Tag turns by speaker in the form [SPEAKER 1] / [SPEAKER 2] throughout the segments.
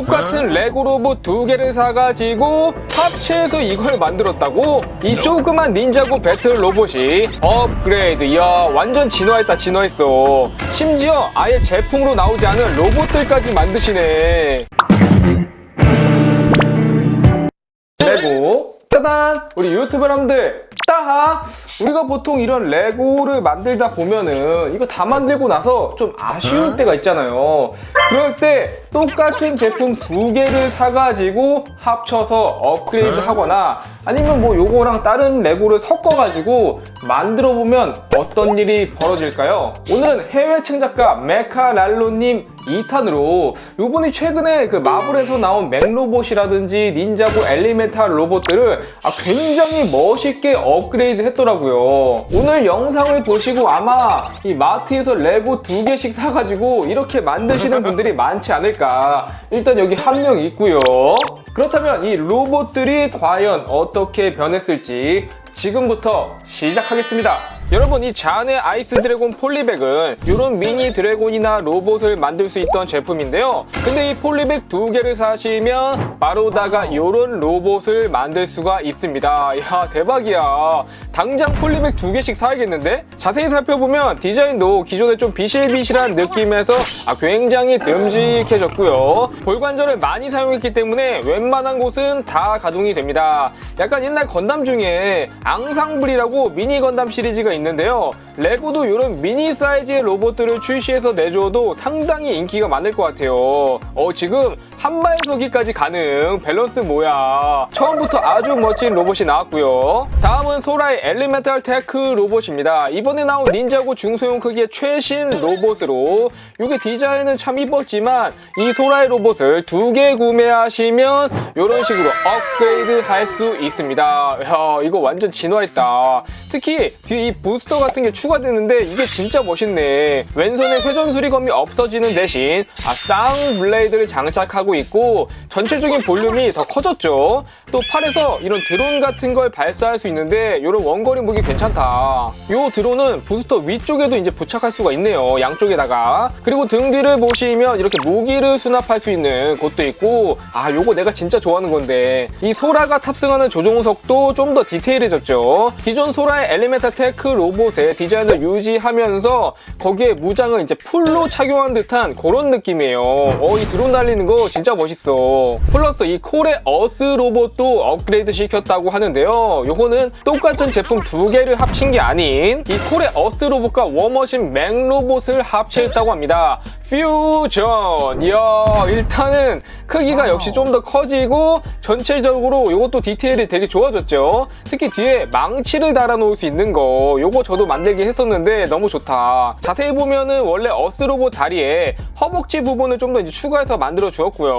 [SPEAKER 1] 똑같은 레고 로봇 두 개를 사가지고 합체해서 이걸 만들었다고? 이 조그만 닌자고 배틀 로봇이 업그레이드. 이야, 완전 진화했다, 진화했어. 심지어 아예 제품으로 나오지 않은 로봇들까지 만드시네. 레고 짜잔 우리 유튜브 여러분들 따하 우리가 보통 이런 레고를 만들다 보면은 이거 다 만들고 나서 좀 아쉬울 때가 있잖아요 그럴 때 똑같은 제품 두 개를 사가지고 합쳐서 업그레이드 하거나 아니면 뭐 요거랑 다른 레고를 섞어가지고 만들어 보면 어떤 일이 벌어질까요? 오늘은 해외 창작가 메카랄로님 2탄으로 요번에 최근에 그 마블에서 나온 맥로봇이라든지 닌자고 엘리멘탈 로봇들을 아, 굉장히 멋있게 업그레이드 했더라고요. 오늘 영상을 보시고 아마 이 마트에서 레고 두 개씩 사가지고 이렇게 만드시는 분들이 많지 않을까. 일단 여기 한 명 있고요. 그렇다면 이 로봇들이 과연 어떻게 변했을지 지금부터 시작하겠습니다. 여러분 이 잔의 아이스 드래곤 폴리백은 이런 미니 드래곤이나 로봇을 만들 수 있던 제품인데요. 근데 이 폴리백 두 개를 사시면 바로다가 이런 로봇을 만들 수가 있습니다. 야 대박이야. 당장 폴리백 두 개씩 사야겠는데? 자세히 살펴보면 디자인도 기존에 좀 비실비실한 느낌에서 아, 굉장히 듬직해졌고요. 볼관절을 많이 사용했기 때문에 웬만한 곳은 다 가동이 됩니다. 약간 옛날 건담 중에 앙상블이라고 미니 건담 시리즈가 있는데 요. 레고도 이런 미니 사이즈의 로봇들을 출시해서 내줘도 상당히 인기가 많을 것 같아요. 어, 지금 한발서기까지 가능. 밸런스 뭐야. 처음부터 아주 멋진 로봇이 나왔고요. 다음은 소라의 엘리멘탈 테크 로봇입니다. 이번에 나온 닌자고 중소형 크기의 최신 로봇으로 이게 디자인은 참 이뻤지만 이 소라의 로봇을 두 개 구매하시면 이런 식으로 업그레이드 할 수 있습니다. 야, 이거 완전 진화했다. 특히 뒤에 이 부스터 같은 게 추가되는데 이게 진짜 멋있네. 왼손에 회전 수리검이 없어지는 대신 아, 쌍 블레이드를 장착하고 있고 전체적인 볼륨이 더 커졌죠. 또 팔에서 이런 드론 같은 걸 발사할 수 있는데 이런 원거리 무기 괜찮다. 이 드론은 부스터 위쪽에도 이제 부착할 수가 있네요. 양쪽에다가. 그리고 등 뒤를 보시면 이렇게 무기를 수납할 수 있는 곳도 있고 아 요거 내가 진짜 좋아하는 건데 이 소라가 탑승하는 조종석도 좀 더 디테일해졌죠. 기존 소라의 엘리멘탈 테크 로봇의 디자인을 유지하면서 거기에 무장을 이제 풀로 착용한 듯한 그런 느낌이에요. 어, 이 드론 날리는 거 진짜 멋있어. 플러스 이 콜의 어스 로봇도 업그레이드 시켰다고 하는데요. 요거는 똑같은 제품 두 개를 합친 게 아닌 이 콜의 어스 로봇과 워머신 맥 로봇을 합체했다고 합니다. 퓨전! 이야, 일단은 크기가 역시 좀 더 커지고 전체적으로 이것도 디테일이 되게 좋아졌죠. 특히 뒤에 망치를 달아놓을 수 있는 거, 요거 저도 만들기 했었는데 너무 좋다. 자세히 보면은 원래 어스 로봇 다리에 허벅지 부분을 좀 더 추가해서 만들어 주었고요.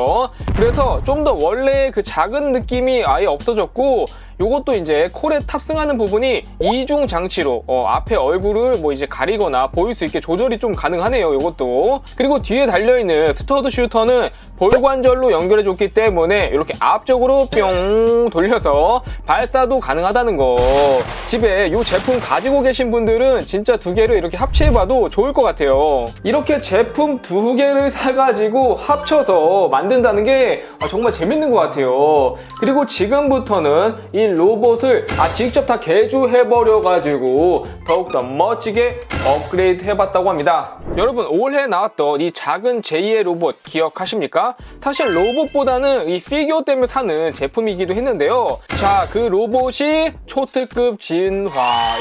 [SPEAKER 1] 그래서 좀 더 원래 그 작은 느낌이 아예 없어졌고, 요것도 이제 콜에 탑승하는 부분이 이중 장치로 어, 앞에 얼굴을 뭐 이제 가리거나 보일 수 있게 조절이 좀 가능하네요. 요것도 그리고 뒤에 달려있는 스터드 슈터는 볼관절로 연결해 줬기 때문에 이렇게 앞쪽으로 뿅 돌려서 발사도 가능하다는 거 집에 이 제품 가지고 계신 분들은 진짜 두 개를 이렇게 합체해봐도 좋을 것 같아요. 이렇게 제품 두 개를 사가지고 합쳐서 만든다는 게 아, 정말 재밌는 것 같아요. 그리고 지금부터는 이 로봇을 아, 직접 다 개조해버려가지고 더욱더 멋지게 업그레이드 해봤다고 합니다. 여러분 올해 나왔던 이 작은 제2의 로봇 기억하십니까? 사실 로봇보다는 이 피규어 때문에 사는 제품이기도 했는데요. 자, 그 로봇이 초특급 진화.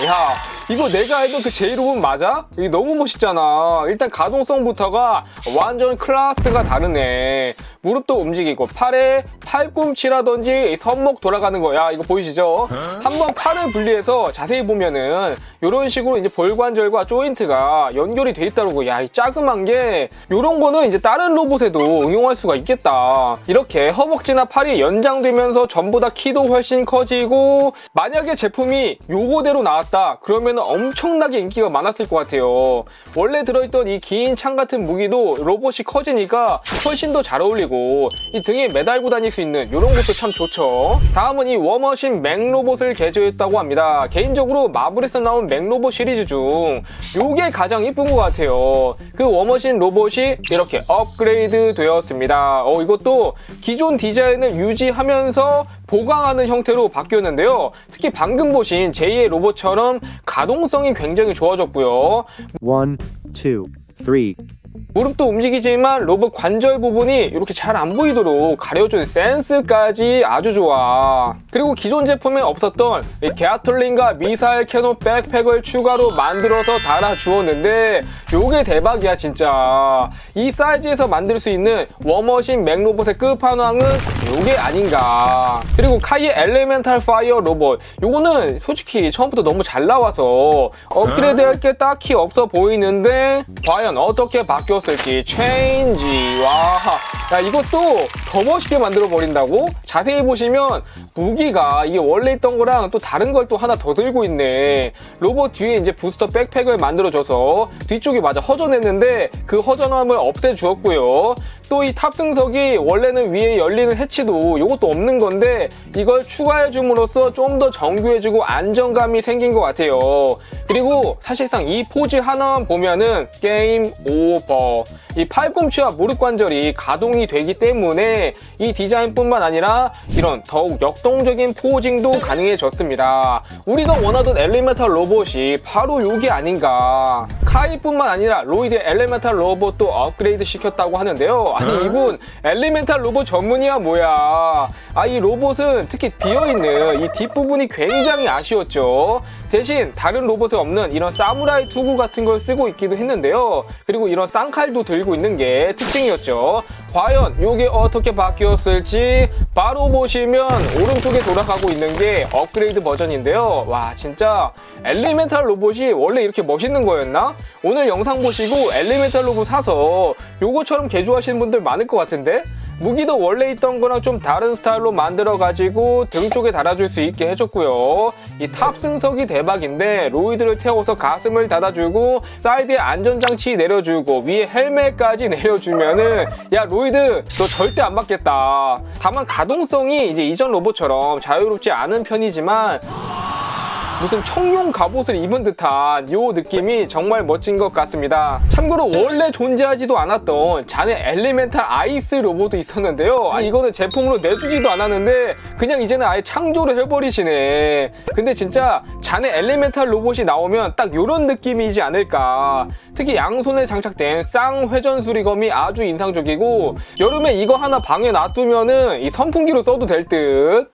[SPEAKER 1] 야, 이거 내가 알던 그 제2 로봇 맞아? 이게 너무 멋있잖아. 일단 가동성부터가 완전 클래스가 다르네. 무릎도 움직이고 팔에 팔꿈치라든지 이 손목 돌아가는 거 야. 이거 보이시죠? 한번 팔을 분리해서 자세히 보면은 이런 식으로 이제 볼관절과 조인트가 연결이 돼 있다고. 야, 이 자그만 게 이런 거는 이제 다른 로봇에도 응용할 수가 있겠다. 이렇게 허벅지나 팔이 연장되면서 전부 다 키도 훨씬 커지고 만약에 제품이 요거대로 나왔다. 그러면 때는 엄청나게 인기가 많았을 것 같아요. 원래 들어있던 이 긴 창 같은 무기도 로봇이 커지니까 훨씬 더 잘 어울리고 이 등에 매달고 다닐 수 있는 이런 것도 참 좋죠. 다음은 이 워머신 맥로봇을 개조했다고 합니다. 개인적으로 마블에서 나온 맥로봇 시리즈 중 요게 가장 이쁜 것 같아요. 그 워머신 로봇이 이렇게 업그레이드 되었습니다. 어, 이것도 기존 디자인을 유지하면서 보강하는 형태로 바뀌었는데요. 특히 방금 보신 제2의 로봇처럼 가동성이 굉장히 좋아졌고요.
[SPEAKER 2] One, two, three.
[SPEAKER 1] 무릎도 움직이지만 로봇 관절 부분이 이렇게 잘 안 보이도록 가려준 센스까지 아주 좋아. 그리고 기존 제품에 없었던 이 게아틀린과 미사일 캐논 백팩을 추가로 만들어서 달아주었는데 요게 대박이야 진짜. 이 사이즈에서 만들 수 있는 워머신 맥로봇의 끝판왕은 요게 아닌가. 그리고 카이 엘레멘탈 파이어 로봇. 요거는 솔직히 처음부터 너무 잘 나와서 업그레이드 할 게 딱히 없어 보이는데 과연 어떻게 바뀌었 을지 체인지 와. 야 이것도 더 멋있게 만들어 버린다고? 자세히 보시면 무기가 이게 원래 있던 거랑 또 다른 걸 또 하나 더 들고 있네. 로봇 뒤에 이제 부스터 백팩을 만들어줘서 뒤쪽이 맞아 허전했는데 그 허전함을 없애주었고요. 또 이 탑승석이 원래는 위에 열리는 해치도 이것도 없는 건데 이걸 추가해 줌으로써 좀 더 정교해지고 안정감이 생긴 것 같아요. 그리고 사실상 이 포즈 하나만 보면은 게임 오버. 이 팔꿈치와 무릎 관절이 가동이 되기 때문에 이 디자인뿐만 아니라 이런 더욱 역동적인 포징도 가능해졌습니다. 우리가 원하던 엘리멘탈 로봇이 바로 요게 아닌가. 카이뿐만 아니라 로이드 엘리멘탈 로봇도 업그레이드 시켰다고 하는데요. 아니 이분 엘리멘탈 로봇 전문이야 뭐야. 아 이 로봇은 특히 비어있는 이 뒷부분이 굉장히 아쉬웠죠. 대신 다른 로봇에 없는 이런 사무라이 투구 같은 걸 쓰고 있기도 했는데요. 그리고 이런 쌍칼도 들고 있는 게 특징이었죠. 과연 이게 어떻게 바뀌었을지 바로 보시면 오른쪽에 돌아가고 있는 게 업그레이드 버전인데요. 와 진짜 엘리멘탈 로봇이 원래 이렇게 멋있는 거였나? 오늘 영상 보시고 엘리멘탈 로봇 사서 요거처럼 개조하시는 분들 많을 것 같은데? 무기도 원래 있던 거랑 좀 다른 스타일로 만들어가지고 등 쪽에 달아줄 수 있게 해줬고요. 이 탑승석이 대박인데 로이드를 태워서 가슴을 닫아주고 사이드에 안전장치 내려주고 위에 헬멧까지 내려주면은 야 로이드 너 절대 안 맞겠다. 다만 가동성이 이제 이전 로봇처럼 자유롭지 않은 편이지만 무슨 청룡 갑옷을 입은 듯한 요 느낌이 정말 멋진 것 같습니다. 참고로 원래 존재하지도 않았던 잔의 엘리멘탈 아이스 로봇도 있었는데요. 아, 이거는 제품으로 내주지도 않았는데 그냥 이제는 아예 창조를 해버리시네. 근데 진짜 잔의 엘리멘탈 로봇이 나오면 딱 요런 느낌이지 않을까. 특히 양손에 장착된 쌍회전 수리검이 아주 인상적이고 여름에 이거 하나 방에 놔두면은 이 선풍기로 써도 될 듯.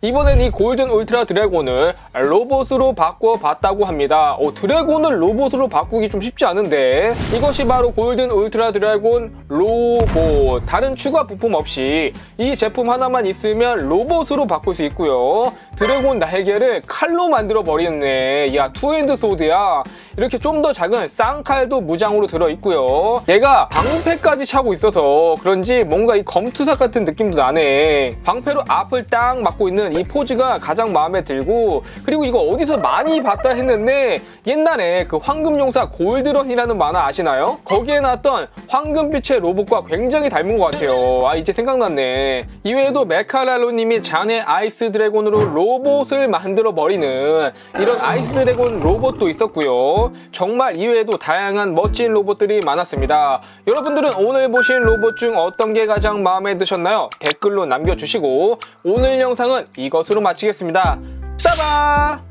[SPEAKER 1] 이번엔 이 골든 울트라 드래곤을 로봇으로 바꿔봤다고 합니다. 어, 드래곤을 로봇으로 바꾸기 좀 쉽지 않은데 이것이 바로 골든 울트라 드래곤 로봇 다른 추가 부품 없이 이 제품 하나만 있으면 로봇으로 바꿀 수 있고요. 드래곤 날개를 칼로 만들어 버리겠네. 야 투핸드 소드야. 이렇게 좀 더 작은 쌍칼도 무장으로 들어있고요. 얘가 방패까지 차고 있어서 그런지 뭔가 이 검투사 같은 느낌도 나네. 방패로 앞을 딱 막고 있는 이 포즈가 가장 마음에 들고 그리고 이거 어디서 많이 봤다 했는데 옛날에 그 황금용사 골드런이라는 만화 아시나요? 거기에 나왔던 황금빛의 로봇과 굉장히 닮은 것 같아요. 아 이제 생각났네. 이외에도 메카랄로님이 잔의 아이스 드래곤으로 로봇을 만들어 버리는 이런 아이스 드래곤 로봇도 있었고요. 정말 이외에도 다양한 멋진 로봇들이 많았습니다. 여러분들은 오늘 보신 로봇 중 어떤 게 가장 마음에 드셨나요? 댓글로 남겨주시고 오늘 영상은 이것으로 마치겠습니다. 짜바!